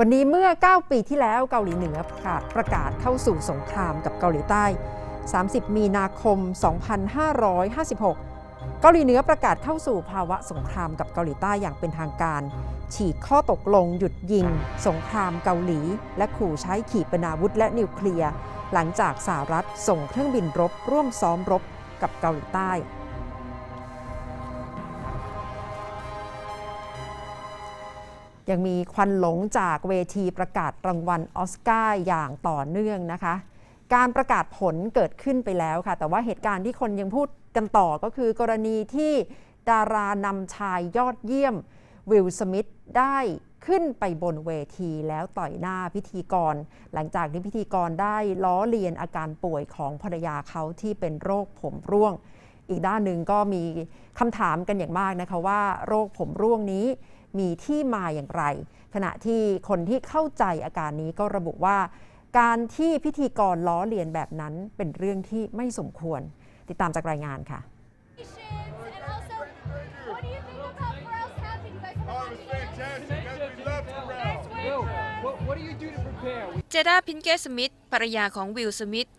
วันนี้เมื่อ 9 ปีที่แล้วเกาหลีเหนือประกาศประกาศเข้าสู่สงครามกับเกาหลีใต้ 30 มีนาคม 2556 เกาหลีเหนือประกาศเข้าสู่ภาวะสงครามกับเกาหลีใต้อย่างเป็นทางการ ฉีกข้อตกลงหยุดยิง สงครามเกาหลี และขู่ใช้ขีปนาวุธและนิวเคลียร์ หลังจากสหรัฐส่งเครื่องบินรบร่วมซ้อมรบกับเกาหลีใต้ ยังมีควันหลงจากเวทีประกาศรางวัลออสการ์อย่างต่อเนื่องนะคะ การประกาศผลเกิดขึ้นไปแล้วค่ะ แต่ว่าเหตุการณ์ที่คนยังพูดกันต่อก็คือกรณีที่ดารานำชายยอดเยี่ยมวิลสมิธได้ขึ้นไปบนเวทีแล้วต่อยหน้าพิธีกร หลังจากที่พิธีกรได้ล้อเลียนอาการป่วยของภรรยาเขาที่เป็นโรคผมร่วง อีกด้านหนึ่งก็มีคำถามกันอย่างมากนะคะว่า โรคผมร่วงนี้ มีที่มาอย่างไร ขณะที่คนที่เข้าใจอาการนี้ก็ระบุว่า การที่พิธีกรล้อเลียนแบบนั้นเป็นเรื่องที่ไม่สมควร ติดตามจากรายงานค่ะ เจด้าพินเกสมิธภรรยาของวิลสมิธ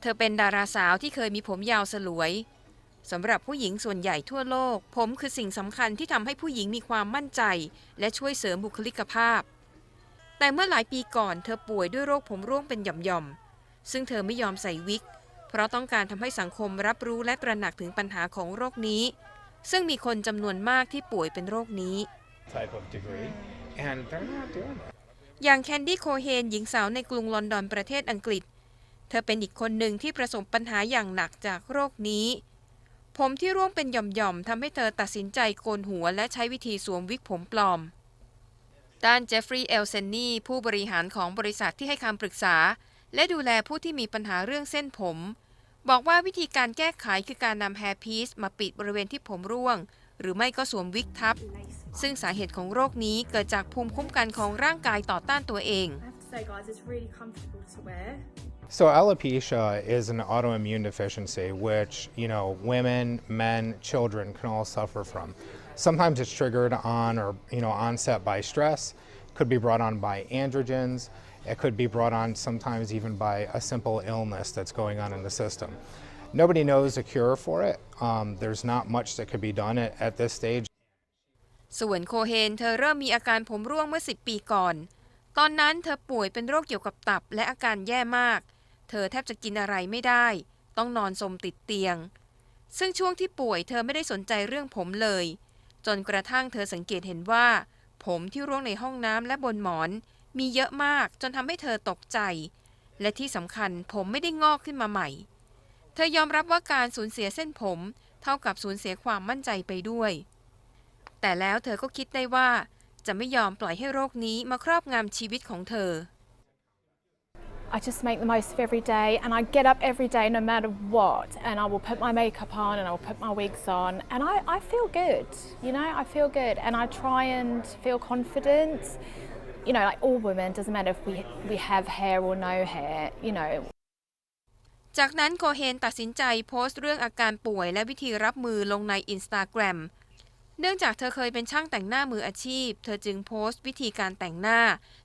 เธอเป็นดาราสาวที่เคยมีผมยาวสลวย สำหรับผู้หญิงส่วนใหญ่ทั่วโลก ผมคือสิ่งสำคัญที่ทำให้ผู้หญิงมีความมั่นใจ และช่วยเสริมบุคลิกภาพ แต่เมื่อหลายปีก่อนเธอป่วยด้วยโรคผมร่วงเป็นหย่อมๆ ซึ่งเธอไม่ยอมใส่วิก เพราะต้องการทำให้สังคมรับรู้และตระหนักถึงปัญหาของโรคนี้ ซึ่งมีคนจำนวนมากที่ป่วยเป็นโรคนี้ Type of degree, and they're not doing it. อย่างแคนดี้โคเฮนหญิงสาวในกรุงลอนดอนประเทศอังกฤษ เธอเป็นอีกคนหนึ่งที่ประสบปัญหาอย่างหนักจากโรคนี้ ผมที่ร่วงเป็นหย่อมๆทำให้เธอตัดสินใจโกนหัวและใช้วิธีสวมวิกผมปลอม ด้านเจฟฟรีย์เอลเซนนีผู้บริหารของบริษัทที่ให้คำปรึกษา และดูแลผู้ที่มีปัญหาเรื่องเส้นผม บอกว่าวิธีการแก้ไขคือการนำแฮร์พีซมาปิดบริเวณที่ผมร่วง หรือไม่ก็สวมวิกทับ ซึ่งสาเหตุของโรคนี้เกิดจากภูมิคุ้มกันของร่างกายต่อต้านตัวเอง I have to say, guys, it's really comfortable to wear. So alopecia is an autoimmune deficiency which, you know, women, men, children can all suffer from. Sometimes it's triggered on or, you know, onset by stress, could be brought on by androgens, it could be brought on sometimes even by a simple illness that's going on in the system. Nobody knows a cure for it. Um, there's not much that could be done at, at this stage. ส่วนโคเฮนเธอเริ่มมีอาการผมร่วงเมื่อ 10 ปีก่อน ตอนนั้นเธอป่วยเป็นโรคเกี่ยวกับตับและอาการแย่มาก เธอแทบจะกินอะไรไม่ได้ ต้องนอนสมติดเตียง ซึ่งช่วงที่ป่วยเธอไม่ได้สนใจเรื่องผมเลย จนกระทั่งเธอสังเกตเห็นว่า ผมที่ร่วงในห้องน้ำและบนหมอน มีเยอะมากจนทำให้เธอตกใจ และที่สำคัญผมไม่ได้งอกขึ้นมาใหม่ เธอยอมรับว่าการสูญเสียเส้นผม เท่ากับสูญเสียความมั่นใจไปด้วย แต่แล้วเธอก็คิดได้ว่าจะไม่ยอมปล่อยให้โรคนี้มาครอบงำชีวิตของเธอ I just make the most of every day and I get up every day no matter what and I will put my makeup on and I will put my wigs on and I, I feel good, you know, I feel good and I try and feel confident. You know, like all women, doesn't matter if we, we have hair or no hair, you know, จากนั้นโคเฮนตัดสินใจโพสต์เรื่องอาการป่วยและวิธีรับมือลงใน Instagram เนื่องจากเธอเคยเป็นช่างแต่งหน้ามืออาชีพ เธอจึงโพสต์วิธีการแต่งหน้า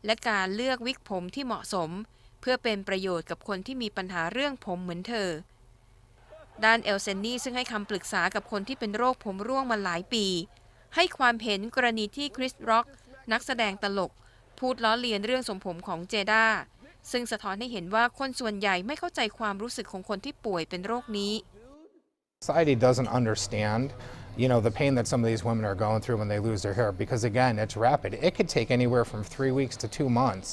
และการเลือกวิกผมที่เหมาะสม เพื่อเป็นประโยชน์กับคนที่มีปัญหาเรื่องผมเหมือนเธอ ด้านเอลเซนนี่ซึ่งให้คำปรึกษากับคนที่เป็นโรคผมร่วงมาหลายปี ให้ความเห็นกรณีที่คริสร็อก นักแสดงตลก พูดล้อเลียนเรื่องสมผมของเจด้าซึ่งสะท้อนให้เห็นว่าคนส่วนใหญ่ไม่เข้าใจความรู้สึกของคนที่ป่วยเป็นโรคนี้ Society doesn't understand, you know, the pain that some of these women are going through when they lose their hair because again, it's rapid. It could take anywhere from three weeks to two months,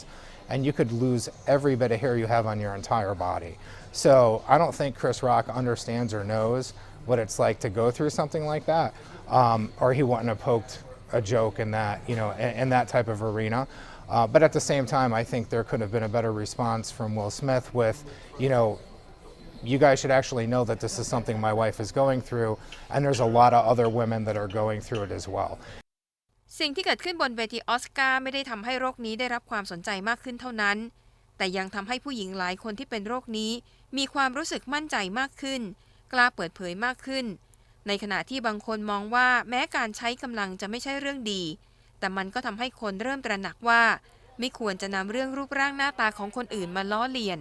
and you could lose every bit of hair you have on your entire body. So I don't think Chris Rock understands or knows what it's like to go through something like that, um, or he wouldn't have poked a joke in that, you know, in, in that type of arena. Uh, but at the same time, I think there could have been a better response from Will Smith with, you know, you guys should actually know that this is something my wife is going through, and there's a lot of other women that are going through it as well. สิ่งที่เกิดขึ้นบนเวทีออสการ์ไม่ได้ทำให้โรคนี้ได้รับความสนใจมากขึ้นเท่านั้น แต่ยังทำให้ผู้หญิงหลายคนที่เป็นโรคนี้ มีความรู้สึกมั่นใจมากขึ้น กล้าเปิดเผยมากขึ้น ในขณะที่บางคนมองว่าแม้การใช้กำลังจะไม่ใช่เรื่องดี แต่มันก็ทำให้คนเริ่มตระหนักว่า ไม่ควรจะนำเรื่องรูปร่างหน้าตาของคนอื่นมาล้อเลียน